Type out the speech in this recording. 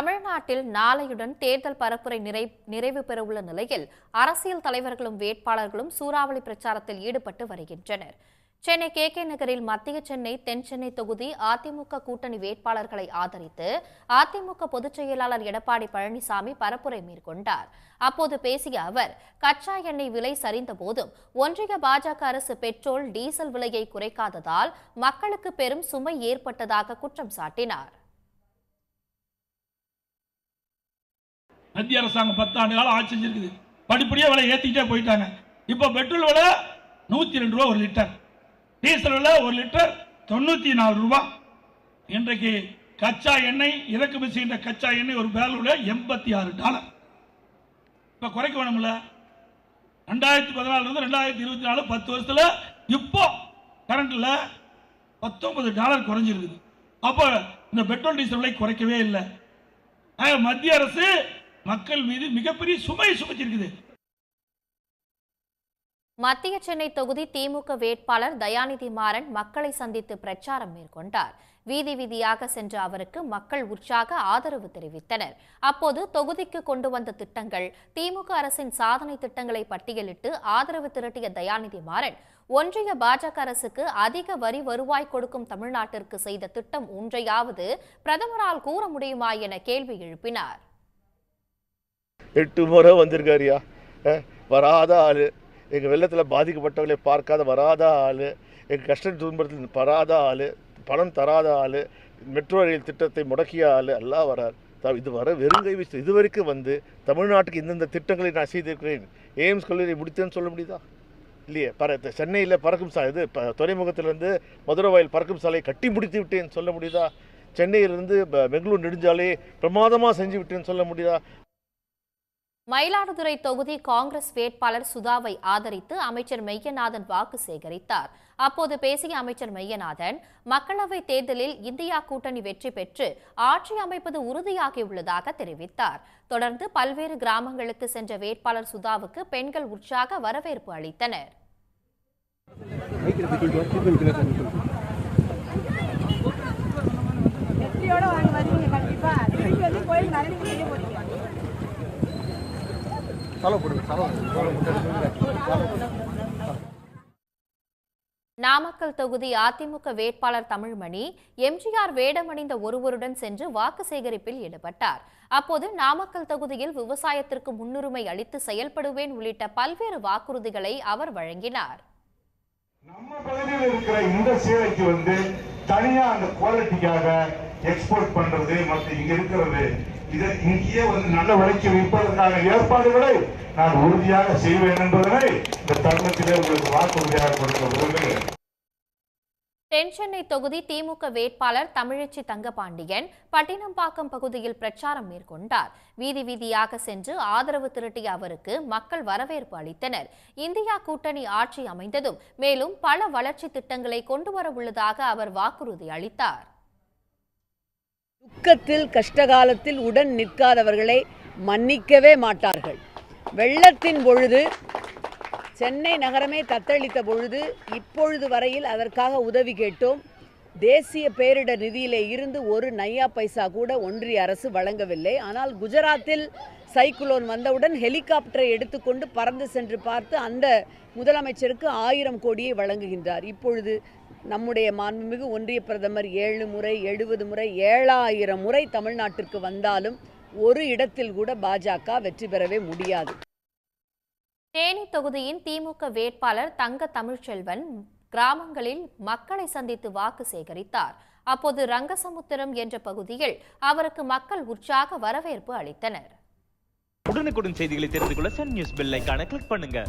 தமிழ்நாட்டில் நாளையுடன் தேர்தல் பரப்புரை நிறை நிறைவு பெறவுள்ள நிலையில் அரசியல் தலைவர்களும் வேட்பாளர்களும் சூறாவளி பிரச்சாரத்தில் ஈடுபட்டு வருகின்றனர். சென்னை கே கே நகரில் மத்திய சென்னை தென் சென்னை தொகுதி அதிமுக கூட்டணி வேட்பாளர்களை ஆதரித்து அதிமுக பொதுச் செயலாளர் எடப்பாடி பழனிசாமி பரப்புரை மேற்கொண்டார். அப்போது பேசிய அவர் கச்சா எண்ணெய் விலை சரிந்த போதும் ஒன்றிய பாஜக அரசு பெட்ரோல் டீசல் விலையை குறைக்காததால் மக்களுக்கு பெரும் சுமை ஏற்பட்டதாக குற்றம் சாட்டினார். மத்திய அரசாங்கம் பத்தாண்டு காலம் ஆட்சி செஞ்சிருக்குது. படிப்படியா விலை ஏற்றிக்கிட்டே போயிட்டாங்க. இப்போ பெட்ரோல் விலை நூற்றி ரெண்டு ரூபா ஒரு லிட்டர். டீசல் விலை ஒரு லிட்டர் தொண்ணூற்றி நாலு ரூபா. இன்றைக்கு கச்சா எண்ணெய் இறக்குமதி செய்கின்ற கச்சா எண்ணெய் ஒரு பேரலோட எண்பத்தி ஆறு டாலர். இப்போ குறைக்க வேணும்ல? ரெண்டாயிரத்தி பதினாலுலேருந்து ரெண்டாயிரத்தி இருபத்தி நாலு பத்து வருஷத்துல இப்போ கரண்ட்டில் பத்தொன்பது டாலர் குறைஞ்சிருக்குது. அப்போ இந்த பெட்ரோல் டீசல் விலை குறைக்கவே இல்லை. மத்திய அரசு மக்கள் மீது மிகப்பெரிய சுமை சுமைச்சிருக்குது. மத்திய சென்னை தொகுதி திமுக வேட்பாளர் தயாநிதி மாறன் மக்களை சந்தித்து பிரச்சாரம் மேற்கொண்டார். வீதி வீதியாக சென்ற அவருக்கு மக்கள் உற்சாக ஆதரவு தெரிவித்தனர். அப்போது தொகுதிக்கு கொண்டு வந்த திட்டங்கள் திமுக அரசின் சாதனை திட்டங்களை பட்டியலிட்டு ஆதரவு திரட்டிய தயாநிதி மாறன் ஒன்றிய பாஜக அரசுக்கு அதிக வரி வருவாய் கொடுக்கும் தமிழ்நாட்டிற்கு செய்த திட்டம் ஒன்றையாவது பிரதமரால் கூற முடியுமா என கேள்வி எழுப்பினார். எட்டு முறை வந்திருக்காருயா வராத ஆள். எங்கள் வெள்ளத்தில் பாதிக்கப்பட்டவர்களை பார்க்காத வராத ஆள். எங்கள் கஷ்ட துன்பத்தில் வராத ஆள். பணம் தராத ஆள். மெட்ரோ ரயில் திட்டத்தை முடக்கிய ஆள். எல்லாம் வரார். த- இது வர வெறுங்கை வீச்சு இது வரைக்கும் வந்து தமிழ்நாட்டுக்கு இந்தந்த திட்டங்களை நான் செய்திருக்கிறேன். எய்ம்ஸ் கல்லூரி முடித்தேன்னு சொல்ல முடியுதா? இல்லையே. பற சென்னையில் பறக்கும் சாலை இது ப- துறைமுகத்திலிருந்து மதுரை வாயில் பறக்கும் சாலையை கட்டி முடித்து விட்டேன்னு சொல்ல முடியுதா? சென்னையிலிருந்து பெங்களூர் நெடுஞ்சாலையை பிரமாதமாக செஞ்சு விட்டேன்னு சொல்ல முடியுதா? மயிலாடுதுறை தொகுதி காங்கிரஸ் வேட்பாளர் சுதாவை ஆதரித்து அமைச்சர் மெய்யநாதன் வாக்கு சேகரித்தார். அப்போது பேசிய அமைச்சர் மெய்யநாதன் மக்களவைத் தேர்தலில் இந்தியா கூட்டணி வெற்றி பெற்று ஆட்சி அமைப்பது உறுதியாகியுள்ளதாக தெரிவித்தார். தொடர்ந்து பல்வேறு கிராமங்களுக்கு சென்ற வேட்பாளர் சுதாவுக்கு பெண்கள் உற்சாக வரவேற்பு அளித்தனர். வெற்றியோட வாங்க வருவீங்க கண்டிப்பா. வந்து கோயில் நடந்து செய்ய போறீங்க. நாமக்கல் தொகுதி அதிமுக வேட்பாளர் தமிழ்மணி எம்ஜிஆர் வேடமணிந்த ஒருவருடன் சென்று வாக்கு சேகரிப்பில் ஈடுபட்டார். அப்போது நாமக்கல் தொகுதியில் விவசாயத்திற்கு முன்னுரிமை அளித்து செயல்படுவேன் உள்ளிட்ட பல்வேறு வாக்குறுதிகளை அவர் வழங்கினார். நம்ம பகுதியில் இருக்கிற இந்த சேலைக்கு வந்து தனியா அந்த குவாலிட்டிக்காக எக்ஸ்போர்ட் பண்றது மற்ற இங்க இருக்கிறது. இதை இங்கேயே வந்து நல்ல விலைக்கு விற்பதற்கான ஏற்பாடுகளை நான் உறுதியாக செய்வேன் என்பதனை இந்த தருணத்திலே உங்களுக்கு வாக்குறுதியாக கொடுக்க விரும்புகிறேன். தென்சென்னை தொகுதி திமுக வேட்பாளர் தமிழச்சி தங்கபாண்டியன் பட்டினம்பாக்கம் பகுதியில் பிரச்சாரம் மேற்கொண்டார். வீதி வீதியாக சென்று ஆதரவு திரட்டிய அவருக்கு மக்கள் வரவேற்பு அளித்தனர். இந்தியா கூட்டணி ஆட்சி அமைந்ததும் மேலும் பல வளர்ச்சி திட்டங்களை கொண்டு வர உள்ளதாக அவர் வாக்குறுதி அளித்தார். துக்கத்தில் கஷ்டகாலத்தில் உடன் நிற்காதவர்களை மன்னிக்கவே மாட்டார்கள். வெள்ளத்தின் பொழுது சென்னை நகரமே தத்தளித்த பொழுது இப்பொழுது வரையில் அதற்காக உதவி கேட்டோம். தேசிய பேரிடர் நிதியிலே இருந்து ஒரு நையா பைசா கூட ஒன்றிய அரசு வழங்கவில்லை. ஆனால் குஜராத்தில் சைக்குளோன் வந்தவுடன் ஹெலிகாப்டரை எடுத்துக்கொண்டு பறந்து சென்று பார்த்து அந்த முதலமைச்சருக்கு ஆயிரம் கோடியை வழங்குகின்றார். இப்பொழுது நம்முடைய மாண்புமிகு ஒன்றிய பிரதமர் ஏழு முறை எழுபது முறை ஏழாயிரம் முறை தமிழ்நாட்டிற்கு வந்தாலும் ஒரு இடத்தில் கூட பாஜக வெற்றி பெறவே முடியாது. தேனி தொகுதியின் திமுக வேட்பாளர் தங்க தமிழ்ச்செல்வன் கிராமங்களில் மக்களை சந்தித்து வாக்கு சேகரித்தார். அப்போது ரங்கசமுத்திரம் என்ற பகுதியில் அவருக்கு மக்கள் உற்சாக வரவேற்பு அளித்தனர். உடனுக்குடன் செய்திகளை தெரிந்து கொள்ள சன் நியூஸ் பெல் ஐகானை கிளிக் பண்ணுங்க.